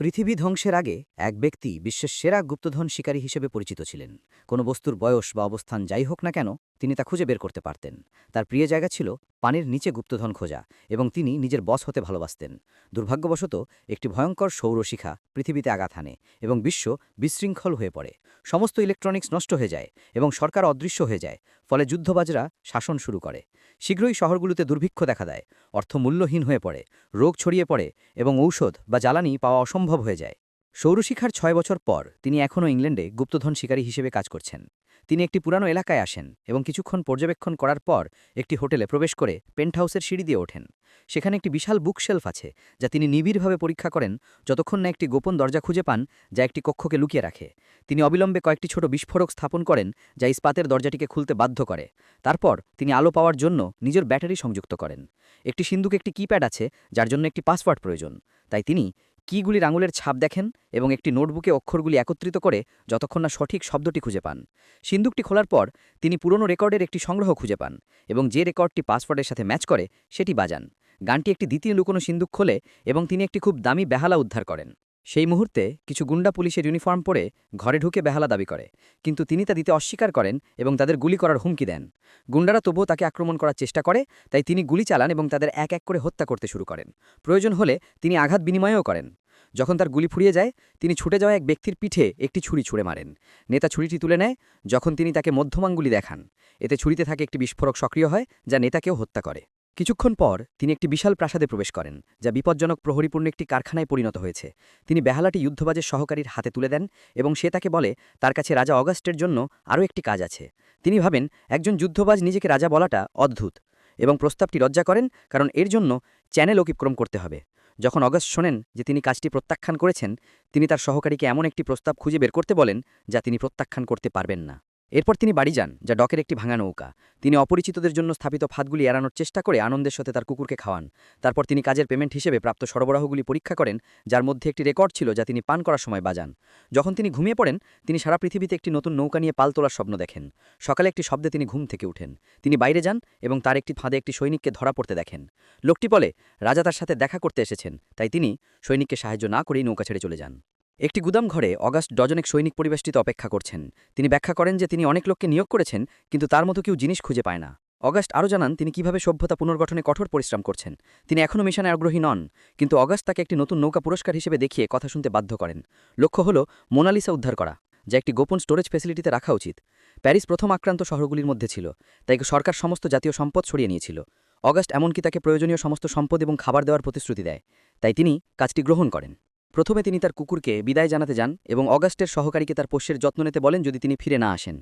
পৃথিবী ধ্বংসের আগে এক ব্যক্তি বিশ্বের সেরা গুপ্তধন শিকারী হিসেবে পরিচিত ছিলেন। কোনো বস্তুর বয়স বা অবস্থান যাই হোক না কেন, তিনি তা খুঁজে বের করতে পারতেন। তার প্রিয় জায়গা ছিল পানির নিচে গুপ্তধন খোঁজা এবং তিনি নিজের বস হতে ভালোবাসতেন। দুর্ভাগ্যবশত, একটি ভয়ঙ্কর সৌরশিখা পৃথিবীতে আঘাত হানে এবং বিশ্ব বিশৃঙ্খল হয়ে পড়ে। সমস্ত ইলেকট্রনিক্স নষ্ট হয়ে যায় এবং সরকার অদৃশ্য হয়ে যায়, ফলে যুদ্ধবাজরা শাসন শুরু করে। শীঘ্রই শহরগুলোতে দুর্ভিক্ষ দেখা দেয়, অর্থ মূল্যহীন হয়ে পড়ে, রোগ ছড়িয়ে পড়ে এবং ঔষধ বা জ্বালানি পাওয়া অসম্ভব হয়ে যায়। সৌরশিখার ছয় বছর পর তিনি এখনও ইংল্যান্ডে গুপ্তধন শিকারী হিসেবে কাজ করছেন। তিনি একটি পুরানো এলাকায় আসেন এবং কিছুক্ষণ পর্যবেক্ষণ করার পর একটি হোটেলে প্রবেশ করে পেন্ট হাউসের সিঁড়ি দিয়ে ওঠেন। সেখানে একটি বিশাল বুকশেলফ আছে যা তিনি নিবিড়ভাবে পরীক্ষা করেন যতক্ষণ না একটি গোপন দরজা খুঁজে পান যা একটি কক্ষকে লুকিয়ে রাখে। তিনি অবিলম্বে কয়েকটি ছোট বিস্ফোরক স্থাপন করেন যা ইস্পাতের দরজাটিকে খুলতে বাধ্য করে। তারপর তিনি আলো পাওয়ার জন্য নিজের ব্যাটারি সংযুক্ত করেন। একটি সিন্ধুকে একটি কিপ্যাড আছে যার জন্য একটি পাসওয়ার্ড প্রয়োজন। তাই তিনি কিগুলির আঙুলের ছাপ দেখেন এবং একটি নোটবুকে অক্ষরগুলি একত্রিত করে যতক্ষণ না সঠিক শব্দটি খুঁজে পান। সিন্দুকটি খোলার পর তিনি পুরনো রেকর্ডের একটি সংগ্রহ খুঁজে পান এবং যে রেকর্ডটি পাসওয়ার্ডের সাথে ম্যাচ করে সেটি বাজান। গানটি একটি দ্বিতীয় লুকোনো সিন্দুক খোলে এবং তিনি একটি খুব দামি বেহালা উদ্ধার করেন। সেই মুহূর্তে কিছু গুন্ডা পুলিশের ইউনিফর্ম পরে ঘরে ঢুকে বেহালা দাবি করে, কিন্তু তিনি তা দিতে অস্বীকার করেন এবং তাদের গুলি করার হুমকি দেন। গুন্ডারা তবুও তাকে আক্রমণ করার চেষ্টা করে, তাই তিনি গুলি চালান এবং তাদের এক এক করে হত্যা করতে শুরু করেন। প্রয়োজন হলে তিনি আঘাত বিনিময়ও করেন। যখন তার গুলি ফুরিয়ে যায়, তিনি ছুটে যাওয়া এক ব্যক্তির পিঠে একটি ছুরি ছুঁড়ে মারেন। নেতা ছুরিটি তুলে নেয় যখন তিনি তাকে মধ্যমাঙ্গুলি দেখান। এতে ছুরিতে থাকে একটি বিস্ফোরক সক্রিয় হয়, যা নেতাকেও হত্যা করে। কিছুক্ষণ পর তিনি একটি বিশাল প্রাসাদে প্রবেশ করেন, যা বিপজ্জনক প্রহরীপূর্ণ একটি কারখানায় পরিণত হয়েছে। তিনি বেহালাটি যুদ্ধবাজের সহকারীর হাতে তুলে দেন এবং সে তাকে বলে, তার কাছে রাজা অগাস্টের জন্য আরও একটি কাজ আছে। তিনি ভাবেন, একজন যুদ্ধবাজ নিজেকে রাজা বলাটা অদ্ভুত। এবং প্রস্তাবটি লজ্জা করেন, কারণ এর জন্য চ্যানেল অতিক্রম করতে হবে। যখন অগস্ট শোনেন যে তিনি কাজটি প্রত্যাখ্যান করেছেন, তিনি তার সহকারীকে এমন একটি প্রস্তাব খুঁজে বের করতে বলেন, যা তিনি প্রত্যাখ্যান করতে পারবেন না। এরপর তিনি বাড়ি যান, যা ডকের একটি ভাঙা নৌকা। তিনি অপরিচিতদের জন্য স্থাপিত ফাঁদগুলি এড়ানোর চেষ্টা করে আনন্দের সাথে তার কুকুরকে খাওয়ান। তারপর তিনি কাজের পেমেন্ট হিসেবে প্রাপ্ত সরবরাহগুলি পরীক্ষা করেন, যার মধ্যে একটি রেকর্ড ছিল যা তিনি পান করার সময় বাজান। যখন তিনি ঘুমিয়ে পড়েন, তিনি সারা পৃথিবীতে একটি নতুন নৌকা নিয়ে পাল তোলার স্বপ্ন দেখেন। সকালে একটি শব্দে তিনি ঘুম থেকে উঠেন। তিনি বাইরে যান এবং তার একটি ফাঁদে একটি সৈনিককে ধরা পড়তে দেখেন। লোকটি বলে, রাজা তার সাথে দেখা করতে এসেছেন। তাই তিনি সৈনিককে সাহায্য না করেই নৌকা ছেড়ে চলে যান। একটি গুদাম ঘরে অগাস্ট ডজনেক সৈনিক পরিবেষ্টিত অপেক্ষা করছেন। তিনি ব্যাখ্যা করেন যে তিনি অনেক লোককে নিয়োগ করেছেন, কিন্তু তার মতো কেউ জিনিস খুঁজে পায় না। অগাস্ট আরও জানান, তিনি কীভাবে সভ্যতা পুনর্গঠনে কঠোর পরিশ্রম করছেন। তিনি এখনও মিশনে আগ্রহী নন, কিন্তু অগাস্ট তাকে একটি নতুন নৌকা পুরস্কার হিসেবে দেখিয়ে কথা শুনতে বাধ্য করেন। লক্ষ্য হল মোনালিসা উদ্ধার করা, যা একটি গোপন স্টোরেজ ফ্যাসিলিটিতে রাখা উচিত। প্যারিস প্রথম আক্রান্ত শহরগুলির মধ্যে ছিল, তাই সরকার সমস্ত জাতীয় সম্পদ ছড়িয়ে নিয়েছিল। অগাস্ট এমনকি তাকে প্রয়োজনীয় সমস্ত সম্পদ এবং খাবার দেওয়ার প্রতিশ্রুতি দেয়, তাই তিনি কাজটি গ্রহণ করেন। প্রথমে তিনি তার কুকুরকে বিদায় জানাতে যান এবং অগাস্টের সহকারীকে তার পোষ্যের যত্ন নিতে বলেন যদি তিনি ফিরে না আসেন।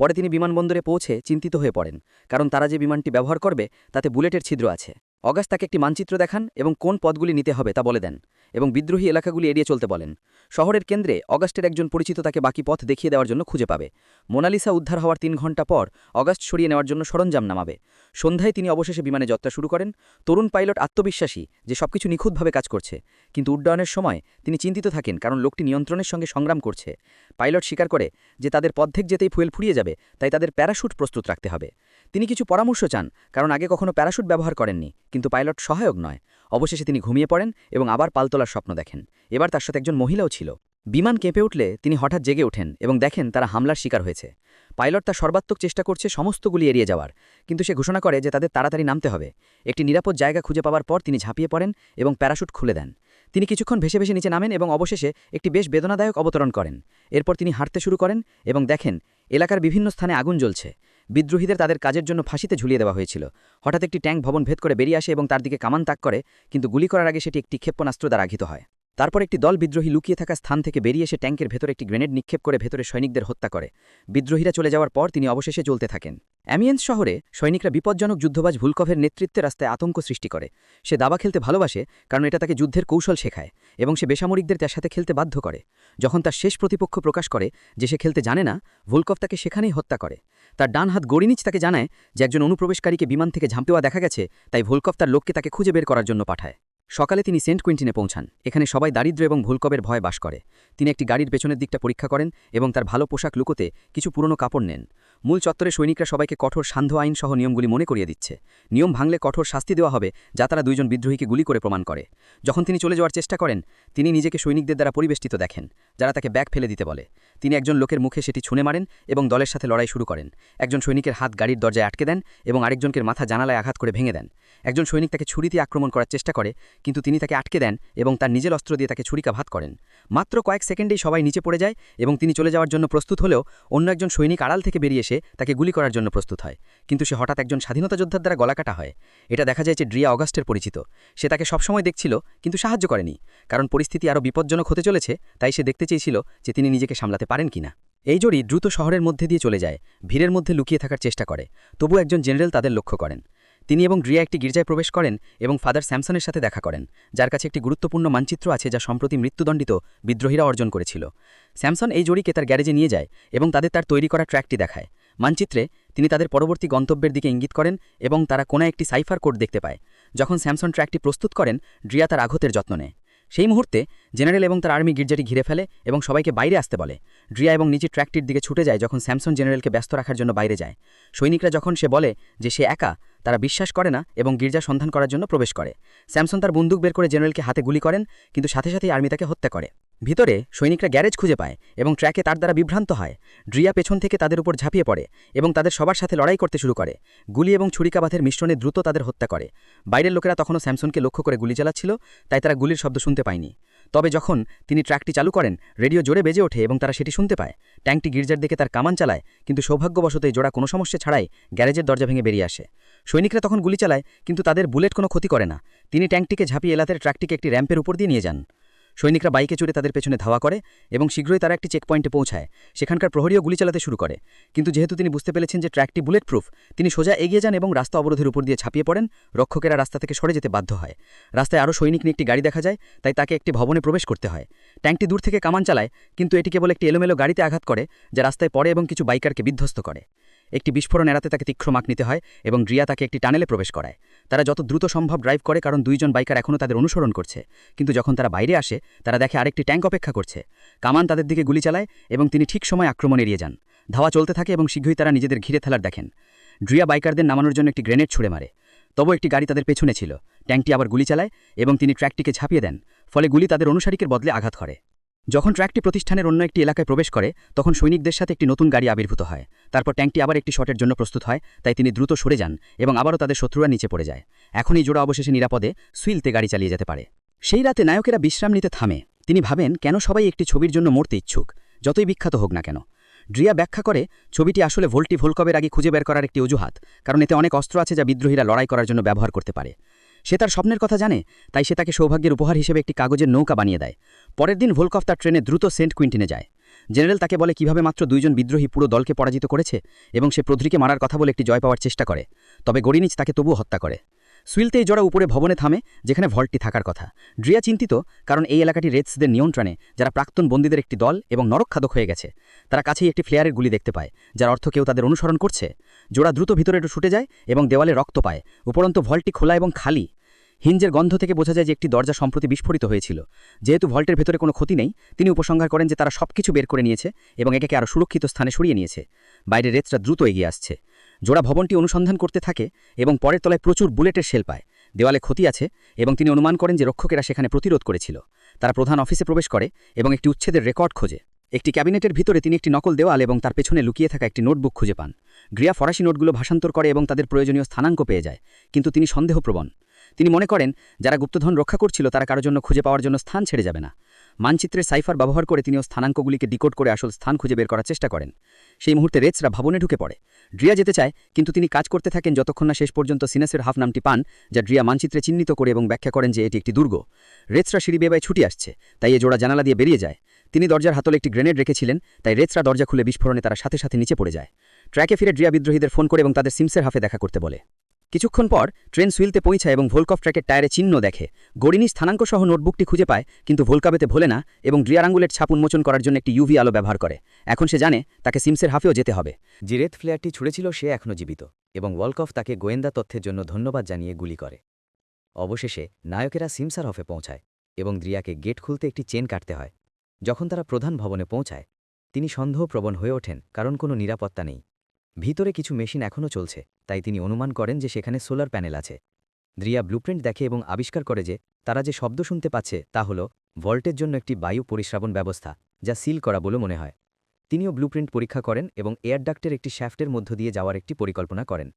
পরে তিনি বিমানবন্দরে পৌঁছে চিন্তিত হয়ে পড়েন, কারণ তারা যে বিমানটি ব্যবহার করবে তাতে বুলেটের ছিদ্র আছে। অগাস্ট তাকে একটি মানচিত্র দেখান এবং কোন পদগুলি নিতে হবে তা বলে দেন এবং বিদ্রোহী এলাকাগুলি এড়িয়ে চলতে বলেন। শহরের কেন্দ্রে অগাস্টের একজন পরিচিত তাকে বাকি পথ দেখিয়ে দেওয়ার জন্য খুঁজে পাবে। মোনালিসা উদ্ধার হওয়ার তিন ঘণ্টা পর অগাস্ট সরিয়ে নেওয়ার জন্য সরঞ্জাম নামাবে। সন্ধ্যায় তিনি অবশেষে বিমানে যাত্রা শুরু করেন। তরুণ পাইলট আত্মবিশ্বাসী যে সবকিছু নিখুঁতভাবে কাজ করছে, কিন্তু উড্ডয়নের সময় তিনি চিন্তিত থাকেন কারণ লোকটি নিয়ন্ত্রণের সঙ্গে সংগ্রাম করছে। পাইলট স্বীকার করে যে তাদের পদ্ধেক যেতেই ফুয়েল ফুরিয়ে যাবে, তাই তাদের প্যারাশুট প্রস্তুত রাখতে হবে। তিনি কিছু পরামর্শ চান, কারণ আগে কখনো প্যারাশুট ব্যবহার করেননি, কিন্তু পাইলট সহায়ক নয়। অবশেষে তিনি ঘুমিয়ে পড়েন এবং আবার পালতোলার স্বপ্ন দেখেন। এবার তার সাথে একজন মহিলাও ছিল। বিমান কেঁপে উঠলে তিনি হঠাৎ জেগে ওঠেন এবং দেখেন তারা হামলার শিকার হয়েছে। পাইলট তার সর্বাত্মক চেষ্টা করছে সমস্তগুলি এড়িয়ে যাওয়ার, কিন্তু সে ঘোষণা করে যে তাদের তাড়াতাড়ি নামতে হবে। একটি নিরাপদ জায়গা খুঁজে পাওয়ার পর তিনি ঝাঁপিয়ে পড়েন এবং প্যারাশুট খুলে দেন। তিনি কিছুক্ষণ ভেসে ভেসে নিচে নামেন এবং অবশেষে একটি বেশ বেদনাদায়ক অবতরণ করেন। এরপর তিনি হাঁটতে শুরু করেন এবং দেখেন, এলাকার বিভিন্ন স্থানে আগুন জ্বলছে। বিদ্রোহীদের তাদের কাজের জন্য ফাঁসিতে ঝুলিয়ে দেওয়া হয়েছিল। হঠাৎ একটি ট্যাঙ্ক ভবন ভেদ করে বেরিয়ে আসে এবং তার দিকে কামান তাক করে, কিন্তু গুলি করার আগে সেটি একটি ক্ষেপণাস্ত্র দ্বারা আঘিত হয়। তারপর একটি দল বিদ্রোহী লুকিয়ে থাকা স্থান থেকে বেরিয়ে এসে ট্যাঙ্কের ভেতরে একটি গ্রেনেড নিক্ষেপ করে ভেতরে সৈনিকদের হত্যা করে। বিদ্রোহীরা চলে যাওয়ার পর তিনি অবশেষে চলতে থাকেন। অ্যামিয়েন্স শহরে সৈনিকরা বিপজ্জনক যুদ্ধবাজ ভুলকভের নেতৃত্বে রাস্তায় আতঙ্ক সৃষ্টি করে। সে দাবা খেলতে ভালোবাসে, কারণ এটা তাকে যুদ্ধের কৌশল শেখায় এবং সে বেসামরিকদের তার সাথে খেলতে বাধ্য করে। যখন তার শেষ প্রতিপক্ষ প্রকাশ করে যে সে খেলতে জানে না, ভুলকভ তাকে সেখানেই হত্যা করে। তার ডান হাত গড়িনিচ তাকে জানায় যে একজন অনুপ্রবেশকারীকে বিমান থেকে ঝাঁপেওয়া দেখা গেছে, তাই ভুলকভ তার লোককে তাকে খুঁজে বের করার জন্য পাঠায়। সকালে তিনি সেন্ট কুইন্টিনে পৌঁছান। এখানে সবাই দারিদ্র এবং ভুলকবের ভয় বাস করে। তিনি একটি গাড়ির পেছনের দিকটা পরীক্ষা করেন এবং তার ভালো পোশাক লুকোতে কিছু পুরনো কাপড় নেন। মূল চত্বরে সৈনিকরা সবাইকে কঠোর সান্ধ্য আইন সহ নিয়মগুলি মনে করিয়ে দিচ্ছে। নিয়ম ভাঙলে কঠোর শাস্তি দেওয়া হবে, যা তারা দুইজন বিদ্রোহীকে গুলি করে প্রমাণ করে। যখন তিনি চলে যাওয়ার চেষ্টা করেন, তিনি নিজেকে সৈনিকদের দ্বারা পরিবেষ্টিত দেখেন, যারা তাকে ব্যাগ ফেলে দিতে বলে। তিনি একজন লোকের মুখে সেটি ছুঁড়ে মারেন এবং দলের সাথে লড়াই শুরু করেন। একজন সৈনিকের হাত গাড়ির দরজায় আটকে দেন এবং আরেকজনকে মাথা জানালায় আঘাত করে ভেঙে দেন। একজন সৈনিক তাকে ছুরি দিয়ে আক্রমণ করার চেষ্টা করে, কিন্তু তিনি তাকে আটকে দেন এবং তার নিজের অস্ত্র দিয়ে তাকে ছুরিকাঘাত করেন। মাত্র কয়েক সেকেন্ডেই সবাই নিচে পড়ে যায় এবং তিনি চলে যাওয়ার জন্য প্রস্তুত হলেও অন্য একজন সৈনিক আড়াল থেকে বেরিয়ে এসে তাকে গুলি করার জন্য প্রস্তুত হয়। কিন্তু সে হঠাৎ একজন স্বাধীনতা যোদ্ধার দ্বারা গলা কাটা হয়। এটা দেখা যায় যে ড্রিয়া অগাস্টের পরিচিত। সে তাকে সবসময় দেখছিল, কিন্তু সাহায্য করেনি। কারণ পরিস্থিতি আরও বিপজ্জনক হতে চলেছে, তাই সে দেখতে চেয়েছিল যে তিনি নিজেকে সামলাতে পারেন কিনা। এই জড়ি দ্রুত শহরের মধ্যে দিয়ে চলে যায়, ভিড়ের মধ্যে লুকিয়ে থাকার চেষ্টা করে। তবু একজন জেনারেল তাদের লক্ষ্য করেন। তিনি এবং ড্রিয়া একটি গির্জায় প্রবেশ করেন এবং ফাদার স্যামসনের সাথে দেখা করেন, যার কাছে একটি গুরুত্বপূর্ণ মানচিত্র আছে যা সম্প্রতি মৃত্যুদণ্ডিত বিদ্রোহীরা অর্জন করেছিল। স্যামসন এই জড়িকে তার গ্যারেজে নিয়ে যায় এবং তাদের তার তৈরি করা ট্র্যাকটি দেখায়। মানচিত্রে তিনি তাদের পরবর্তী গন্তব্যের দিকে ইঙ্গিত করেন এবং তারা কোনা একটি সাইফার কোড দেখতে পায়। যখন স্যামসন ট্র্যাকটি প্রস্তুত করেন ড্রিয়া তার আঘতের যত্ন নেয়। সেই মুহূর্তে জেনারেল এবং তার আর্মি গির্জাটি ঘিরে ফেলে এবং সবাইকে বাইরে আসতে বলে। ড্রিয়া এবং নিচে ট্র্যাকটির দিকে ছুটে যায় যখন স্যামসন জেনারেলকে ব্যস্ত রাখার জন্য বাইরে যায়। সৈনিকরা যখন সে বলে যে সে একা, তারা বিশ্বাস করে না এবং গির্জা সন্ধান করার জন্য প্রবেশ করে। স্যামসন তার বন্দুক বের করে জেনারেলকে হাতে গুলি করেন, কিন্তু সাথে সাথেই আর্মি তাকে হত্যা করে। ভিতরে সৈনিকরা গ্যারেজ খুঁজে পায় এবং ট্র্যাকে তার দ্বারা বিভ্রান্ত হয়। ড্রিয়া পেছন থেকে তাদের উপর ঝাঁপিয়ে পড়ে এবং তাদের সবার সাথে লড়াই করতে শুরু করে। গুলি এবং ছুরিকাবাধের মিশ্রণে দ্রুত তাদের হত্যা করে। বাইরের লোকেরা তখনও স্যামসনকে লক্ষ্য করে গুলি চালাচ্ছিল, তাই তারা গুলির শব্দ শুনতে পায়নি। তবে যখন তিনি ট্র্যাকটি চালু করেন, রেডিও জোরে বেজে ওঠে এবং তারা সেটি শুনতে পায়। ট্যাঙ্কটি গির্জার দিকে তার কামান চালায়, কিন্তু সৌভাগ্যবশত এই জোড়া কোনো সমস্যা ছাড়াই গ্যারেজের দরজা ভেঙে বেরিয়ে আসে। সৈনিকরা তখন গুলি চালায়, কিন্তু তাদের বুলেট কোনো ক্ষতি করে না। তিনি ট্যাঙ্কটিকে ঝাঁপিয়ে এলাতের ট্র্যাকটিকে একটি র্যাম্পের উপর দিয়ে নিয়ে যান। সৈনিকরা বাইকে চড়ে তাদের পেছনে ধাওয়া করে এবং শীঘ্রই তারা একটি চেকপয়েন্টে পৌঁছায়। সেখানকার প্রহরীও গুলি চালাতে শুরু করে। কিন্তু যেহেতু তিনি বুঝতে পেরেছেন যে ট্র্যাকটি বুলেট প্রুফ তিনি সোজা এগিয়ে যান এবং রাস্তা অবরোধের উপর দিয়ে ছাপিয়ে পড়েন। রক্ষকেরা রাস্তা থেকে সরে যেতে বাধ্য হয়। রাস্তায় আরও সৈনিক নিয়ে একটি গাড়ি দেখা যায়, তাই তাকে একটি ভবনে প্রবেশ করতে হয়। ট্যাঙ্কটি দূর থেকে কামান চালায়, কিন্তু এটি কেবল একটি এলোমেলো গাড়িতে আঘাত করে, যা রাস্তায় পড়ে এবং কিছু বাইকারকে বিধ্বস্ত করে। একটি বিস্ফোরণ এড়াতে তাকে তীক্ষ্ণ মাক নিতে হয় এবং ড্রিয়া তাকে একটি টানেলে প্রবেশ করায়। তারা যত দ্রুত সম্ভব ড্রাইভ করে, কারণ দুইজন বাইকার এখনও তাদের অনুসরণ করছে। কিন্তু যখন তারা বাইরে আসে, তারা দেখে আরেকটি ট্যাঙ্ক অপেক্ষা করছে। কামান তাদের দিকে গুলি চালায় এবং তিনি ঠিক সময় আক্রমণ এড়িয়ে যান। ধাওয়া চলতে থাকে এবং শীঘ্রই তারা নিজেদের ঘিরে ফেলার দেখেন। ড্রিয়া বাইকারদের নামানোর জন্য একটি গ্রেনেড ছুড়ে মারে। তবু একটি গাড়ি তাদের পেছনে ছিল। ট্যাঙ্কটি আবার গুলি চালায় এবং তিনি ট্র্যাকটিকে ঝাঁপিয়ে দেন, ফলে গুলি তাদের অনুসারীকের বদলে আঘাত করে। যখন ট্র্যাকটি প্রতিষ্ঠানের অন্য একটি এলাকায় প্রবেশ করে, তখন সৈনিকদের সাথে একটি নতুন গাড়ি আবির্ভূত হয়। তারপর ট্যাঙ্কটি আবার একটি শটের জন্য প্রস্তুত হয়, তাই তিনি দ্রুত সরে যান এবং আবারও তাদের শত্রুরা নিচে পড়ে যায়। এখন এই জোড়া অবশেষে নিরাপদে সুইলতে গাড়ি চালিয়ে যেতে পারে। সেই রাতে নায়কেরা বিশ্রাম নিতে থামে। তিনি ভাবেন, কেন সবাই একটি ছবির জন্য মরতে ইচ্ছুক? যতই বিখ্যাত হোক না কেন। ড্রিয়া ব্যাখ্যা করে, ছবিটি আসলে ভোল্টি ভোলকবের আগে খুঁজে বের করার একটি অজুহাত, কারণ এতে অনেক অস্ত্র আছে যা বিদ্রোহীরা লড়াই করার জন্য ব্যবহার করতে পারে। সে তার স্বপ্নের কথা জানে, তাই সে তাকে সৌভাগ্যের উপহার হিসেবে একটি কাগজের নৌকা বানিয়ে দেয়। পরের দিন ভোলকফ তার ট্রেনে দ্রুত সেন্ট কুইন্টিনে যায়। জেনারেল তাকে বলে, কীভাবে মাত্র দুইজন বিদ্রোহী পুরো দলকে পরাজিত করেছে এবং সে প্রধ্রীকে মারার কথা বলে একটি জয় পাওয়ার চেষ্টা করে, তবে গড়িনিচ তাকে তবু হত্যা করে। সুইলতে এই জোড়া উপরে ভবনে থামে, যেখানে ভল্টটি থাকার কথা। ড্রিয়া চিন্তিত, কারণ এই এলাকাটি রেডসদের নিয়ন্ত্রণে, যারা প্রাক্তন বন্দীদের একটি দল এবং নরকখাদক হয়ে গেছে। তারা কাছেই একটি ফ্লেয়ারের গুলি দেখতে পায়, যার অর্থ কেউ তাদের অনুসরণ করছে। জোড়া দ্রুত ভিতরে একটু ছুটে যায় এবং দেওয়ালে রক্ত পায়। উপরন্ত ভল্টটি খোলা এবং খালি। হিঞ্জের গন্ধ থেকে বোঝা যায় যে একটি দরজা সম্প্রতি বিস্ফোরিত হয়েছিল। যেহেতু ভল্টের ভেতরে কোনো ক্ষতি নেই, তিনি উপসংহার করেন যে তারা সবকিছু বের করে নিয়েছে এবং একে আরও সুরক্ষিত স্থানে সরিয়ে নিয়েছে। বাইরে রেতরা দ্রুত এগিয়ে আসছে। জোড়া ভবনটি অনুসন্ধান করতে থাকে এবং পরের তলায় প্রচুর বুলেটের শেল পায়। দেওয়ালে ক্ষতি আছে এবং তিনি অনুমান করেন যে রক্ষকেরা সেখানে প্রতিরোধ করেছিল। তারা প্রধান অফিসে প্রবেশ করে এবং একটি উচ্ছেদের রেকর্ড খোঁজে। একটি ক্যাবিনেটের ভিতরে তিনি একটি নকল দেওয়াল এবং তার পেছনে লুকিয়ে থাকা একটি নোটবুক খুঁজে পান। গ্রিয়া ফরাসি নোটগুলো ভাষান্তর করে এবং তাদের প্রয়োজনীয় স্থানাঙ্ক পেয়ে যায়, কিন্তু তিনি সন্দেহপ্রবণ। তিনি মনে করেন, যারা গুপ্তধন রক্ষা করছিল তারা কারোর জন্য খুঁজে পাওয়ার জন্য স্থান ছেড়ে যাবে না। মানচিত্রের সাইফার ব্যবহার করে তিনিও স্থানাঙ্কগুলিকে ডিকোড করে আসল স্থান খুঁজে বের করার চেষ্টা করেন। সেই মুহূর্তে রেচরা ভবনে ঢুকে পড়ে। ড্রিয়া যেতে চায়, কিন্তু তিনি কাজ করতে থাকেন যতক্ষণ না শেষ পর্যন্ত সিনাসের হাফ নামটি পান, যা ড্রিয়া মানচিত্রে চিহ্নিত করে এবং ব্যাখ্যা করেন যে এটি একটি দুর্গ। রেচরা সিঁড়ি বেবায় ছুটি আসছে, তাই এ জোড়া জানালা দিয়ে বেরিয়ে যায়। তিনি দরজার হাতলে একটি গ্রেনেড রেখেছিলেন, তাই রেচরা দরজা খুলে বিস্ফোরণে তারা সাথে সাথে নিচে পড়ে যায়। ট্র্যাকে ফিরে ড্রিয়া বিদ্রোহীদের ফোন করে এবং তাদের সিমসের হাফে দেখা করতে বলে। কিছুক্ষণ পর ট্রেন সুইলতে পৌঁছায় এবং ভোলকফ ট্র্যাকের টায়ারে চিহ্ন দেখে। গড়িনি স্থানাঙ্ক সহ নোটবুকটি খুঁজে পায়, কিন্তু ভোলকাবেতে ভোলে না এবং ড্রিয়ার আঙ্গুলের ছাপ উন্মোচন করার জন্য একটি ইউভি আলো ব্যবহার করে। এখন সে জানে তাকে সিমসের হাফেও যেতে হবে। জিরেত ফ্লেয়ারটি ছুড়েছিল সে এখনও জীবিত এবং ওয়ালকফ তাকে গোয়েন্দা তথ্যের জন্য ধন্যবাদ জানিয়ে গুলি করে। অবশেষে নায়কেরা সিমসার হফে পৌঁছায় এবং দ্রিয়াকে গেট খুলতে একটি চেন কাটতে হয়। যখন তারা প্রধান ভবনে পৌঁছায়, তিনি সন্দেহপ্রবণ হয়ে ওঠেন, কারণ কোনো নিরাপত্তা নেই। ভিতরে কিছু মেশিন এখনও চলছে, তাই তিনি অনুমান করেন যে সেখানে সোলার প্যানেল আছে। দ্রিয়া ব্লুপ্রিন্ট দেখে এবং আবিষ্কার করে যে, তারা যে শব্দ শুনতে পাচ্ছে, তা হল ভল্টের জন্য একটি বায়ু পরিশ্রাবণ ব্যবস্থা, যা সিল করা বলে মনে হয়। তিনিও ব্লুপ্রিন্ট পরীক্ষা করেন এবং এয়ার ডাক্টের একটি শ্যাফটের মধ্য দিয়ে যাওয়ার একটি পরিকল্পনা করেন।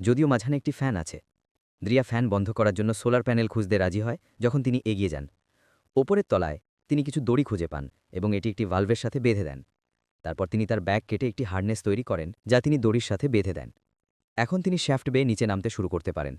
যদিও মাঝখানে একটি ফ্যান আছে। দ্রিয়া ফ্যান বন্ধ করার জন্য সোলার প্যানেল খুঁজতে রাজি হয়, যখন তিনি এগিয়ে যান। ওপরের তলায় তিনি কিছু দড়ি খুঁজে পান এবং এটি একটি ভালভের সাথে বেঁধে দেন। তারপর তিনি তার ব্যাগ কেটে একটি হার্নেস তৈরি করেন, যা তিনি দড়ির সাথে বেঁধে দেন। এখন তিনি শ্যাফট বেয়ে নিচে নামতে শুরু করতে পারেন।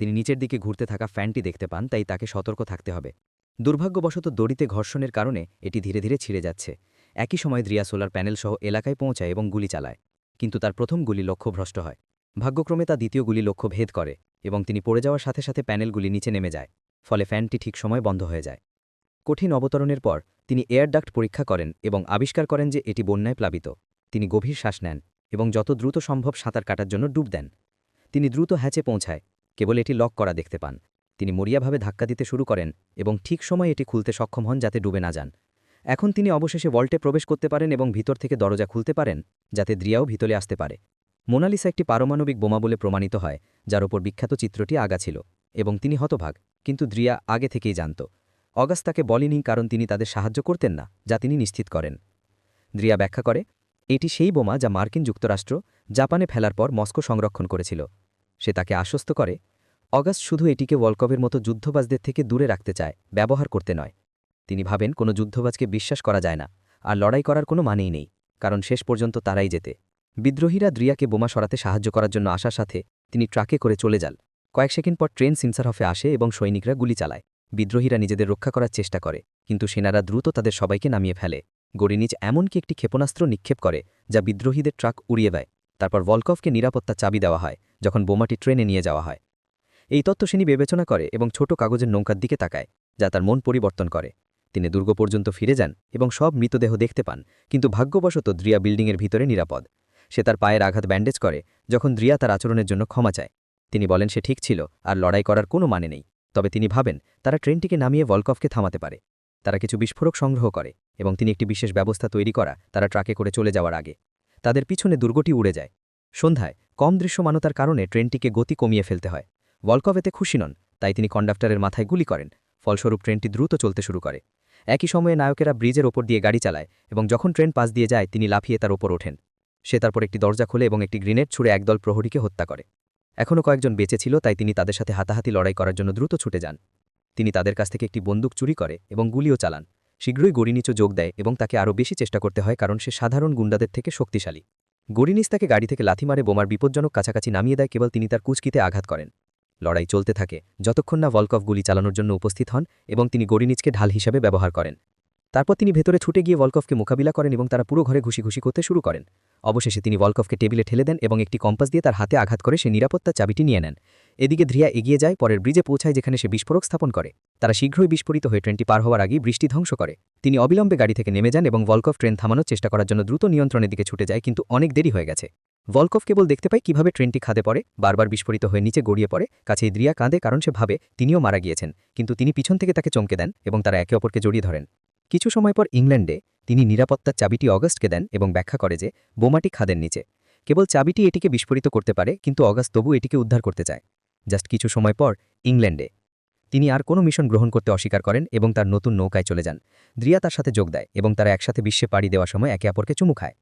তিনি নিচের দিকে ঘুরতে থাকা ফ্যানটি দেখতে পান, তাই তাকে সতর্ক থাকতে হবে। দুর্ভাগ্যবশত দড়িতে ঘর্ষণের কারণে এটি ধীরে ধীরে ছিঁড়ে যাচ্ছে। একই সময় দ্রিয়া সোলার প্যানেল সহ এলাকায় পৌঁছায় এবং গুলি চালায়, কিন্তু তার প্রথম গুলি লক্ষ্যভ্রষ্ট হয়। ভাগ্যক্রমে তা দ্বিতীয় গুলি লক্ষ্য ভেদ করে এবং তিনি পড়ে যাওয়ার সাথে সাথে প্যানেলগুলি নিচে নেমে যায়, ফলে ফ্যানটি ঠিক সময় বন্ধ হয়ে যায়। কঠিন অবতরণের পর তিনি এয়ার ডাক্ট পরীক্ষা করেন এবং আবিষ্কার করেন যে এটি বন্যায় প্লাবিত। তিনি গভীর শ্বাস নেন এবং যত দ্রুত সম্ভব সাঁতার কাটার জন্য ডুব দেন। তিনি দ্রুত হ্যাচে পৌঁছায়, কেবল এটি লক করা দেখতে পান। তিনি মরিয়াভাবে ধাক্কা দিতে শুরু করেন এবং ঠিক সময় এটি খুলতে সক্ষম হন যাতে ডুবে না যান। এখন তিনি অবশেষে ভল্টে প্রবেশ করতে পারেন এবং ভিতর থেকে দরজা খুলতে পারেন যাতে দ্রিয়াও ভিতরে আসতে পারে। মোনালিসা একটি পারমাণবিক বোমা বলে প্রমাণিত হয়, যার ওপর বিখ্যাত চিত্রটি আগা ছিল এবং তিনি হতভাগ, কিন্তু দ্রিয়া আগে থেকেই জানত। অগাস্ট তাকে বলেনি কারণ তিনি তাদের সাহায্য করতেন না, যা তিনি নিশ্চিত করেন। দ্রিয়া ব্যাখ্যা করে, এটি সেই বোমা যা মার্কিন যুক্তরাষ্ট্র জাপানে ফেলার পর মস্কো সংরক্ষণ করেছিল। সে তাকে আশ্বস্ত করে, অগাস্ট শুধু এটিকে ওয়ার্ল্ডকপের মতো যুদ্ধবাজদের থেকে দূরে রাখতে চায়, ব্যবহার করতে নয়। তিনি ভাবেন কোনো যুদ্ধবাজকে বিশ্বাস করা যায় না, আর লড়াই করার কোনো মানেই নেই, কারণ শেষ পর্যন্ত তারাই যেতে বিদ্রোহীরা দ্রিয়াকে বোমা সরাতে সাহায্য করার জন্য আসার সাথে তিনি ট্রাকে করে চলে যান। কয়েক সেকেন্ড পর ট্রেন সিমসারহফে আসে এবং সৈনিকরা গুলি চালায়। বিদ্রোহীরা নিজেদের রক্ষা করার চেষ্টা করে, কিন্তু সেনারা দ্রুত তাদের সবাইকে নামিয়ে ফেলে। গরিনিজ এমনকি একটি ক্ষেপণাস্ত্র নিক্ষেপ করে, যা বিদ্রোহীদের ট্রাক উড়িয়ে দেয়। তারপর ভলকভকে নিরাপত্তা চাবি দেওয়া হয়, যখন বোমাটি ট্রেনে নিয়ে যাওয়া হয়। এই তত্ত্ব সেনি বিবেচনা করে এবং ছোট কাগজের নৌকার দিকে তাকায়, যা তার মন পরিবর্তন করে। তিনি দুর্গ পর্যন্ত ফিরে যান এবং সব মৃতদেহ দেখতে পান, কিন্তু ভাগ্যবশত দ্রিয়া বিল্ডিংয়ের ভিতরে নিরাপদ। সে তার পায়ের আঘাত ব্যান্ডেজ করে, যখন দ্রিয়া তার আচরণের জন্য ক্ষমা চায়। তিনি বলেন, সে ঠিক ছিল, আর লড়াই করার কোনো মানে নেই। তবে তিনি ভাবেন, তারা ট্রেনটিকে নামিয়ে ভলকফকে থামাতে পারে। তারা কিছু বিস্ফোরক সংগ্রহ করে এবং তিনি একটি বিশেষ ব্যবস্থা তৈরি করা তারা ট্রাকে করে চলে যাওয়ার আগে। তাদের পিছনে দুর্গটি উড়ে যায়। সন্ধ্যায় কম দৃশ্যমানতার কারণে ট্রেনটিকে গতি কমিয়ে ফেলতে হয়। ভলকভ এতে খুশি নন, তাই তিনি কন্ডাক্টরের মাথায় গুলি করেন। ফলস্বরূপ ট্রেনটি দ্রুত চলতে শুরু করে। একই সময়ে নায়কেরা ব্রিজের ওপর দিয়ে গাড়ি চালায় এবং যখন ট্রেন পাশ দিয়ে যায়, তিনি লাফিয়ে তার ওপর ওঠেন। সে তারপর একটি দরজা খুলে এবং একটি গ্রেনেড ছুড়ে একদল প্রহরীকে হত্যা করে। এখনও কয়েকজন বেঁচে ছিল, তাই তিনি তাদের সাথে হাতাহাতি লড়াই করার জন্য দ্রুত ছুটে যান। তিনি তাদের কাছ থেকে একটি বন্দুক চুরি করে এবং গুলিও চালান। শীঘ্রই গরিনিচও যোগ দেয় এবং তাকে আরও বেশি চেষ্টা করতে হয় কারণ সে সাধারণ গুন্ডাদের থেকে শক্তিশালী। গরিনিস তাকে গাড়ি থেকে লাথি মারে বোমার বিপজ্জনক কাছাকাছি নামিয়ে দেয়, কেবল তিনি তার কুচকিতে আঘাত করেন। লড়াই চলতে থাকে। যতক্ষণ না ভলকভ গুলি চালানোর জন্য উপস্থিত হন এবং তিনি গরিনিচকে ঢাল হিসাবে ব্যবহার করেন। তারপর তিনি ভেতরে ছুটে গিয়ে ভলকভকে মোকাবিলা করেন এবং তারা পুরো ঘরে ঘুষি ঘুষি করতে শুরু করেন। অবশেষে তিনি ওয়ালকফকে টেবিলে ঠেলে দেন এবং একটি কম্পাস দিয়ে তার হাতে আঘাত করে সে নিরাপত্তার চাবিটি নিয়ে নেন। এদিকে ধ্রিয়া এগিয়ে যায়, পরের ব্রিজে পৌঁছায় যেখানে সে বিস্ফোরক স্থাপন করে। তারা শীঘ্রই বিস্ফোরিত হয়ে ট্রেনটি পার হওয়ার আগেই বৃষ্টি ধ্বংস করে। তিনি অবিলম্বে গাড়ি থেকে নেমে যান এবং ভলকভ ট্রেন থামানোর চেষ্টা করার জন্য দ্রুত নিয়ন্ত্রণের দিকে ছুটে যায়, কিন্তু অনেক দেরি হয়ে গেছে। ভলকভ কেবল দেখতে পায় কীভাবে ট্রেনটি খাদে পড়ে, বারবার বিস্ফোরিত হয়ে নিচে গড়িয়ে পড়ে, কাছেই দ্রিয়া কাঁদে কারণ সে ভাবে তিনিও মারা গিয়েছেন, কিন্তু তিনি পিছন থেকে তাকে চমকে দেন এবং তারা একে অপরকে জড়িয়ে ধরেন। কিছু সময় পর ইংল্যান্ডে তিনি নিরাপত্তার চাবিটি অগস্টকে দেন এবং ব্যাখ্যা করে যে বোমাটি খাদের নিচে। কেবল চাবিটি এটিকে বিস্ফোরিত করতে পারে, কিন্তু অগাস্ট তবু এটিকে উদ্ধার করতে চায়। জাস্ট কিছু সময় পর ইংল্যান্ডে। তিনি আর কোনো মিশন গ্রহণ করতে অস্বীকার করেন এবং তার নতুন নৌকায় চলে যান। দ্রিয়া তার সাথে যোগ দেয় এবং তারা একসাথে বিশ্বে পাড়ি দেওয়ার সময় একে অপরকে চুমু খায়।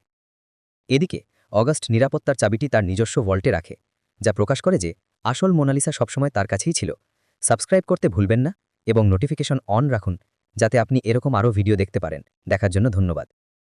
এদিকে, অগাস্ট নিরাপত্তার চাবিটি তার নিজস্ব ভল্টে রাখে, যা প্রকাশ করে যে আসল মোনালিসা সবসময় তার কাছেই ছিল। সাবস্ক্রাইব করতে ভুলবেন না এবং নোটিফিকেশন অন রাখুন যাতে আপনি এরকম আরও ভিডিও দেখতে পারেন। দেখার জন্য ধন্যবাদ।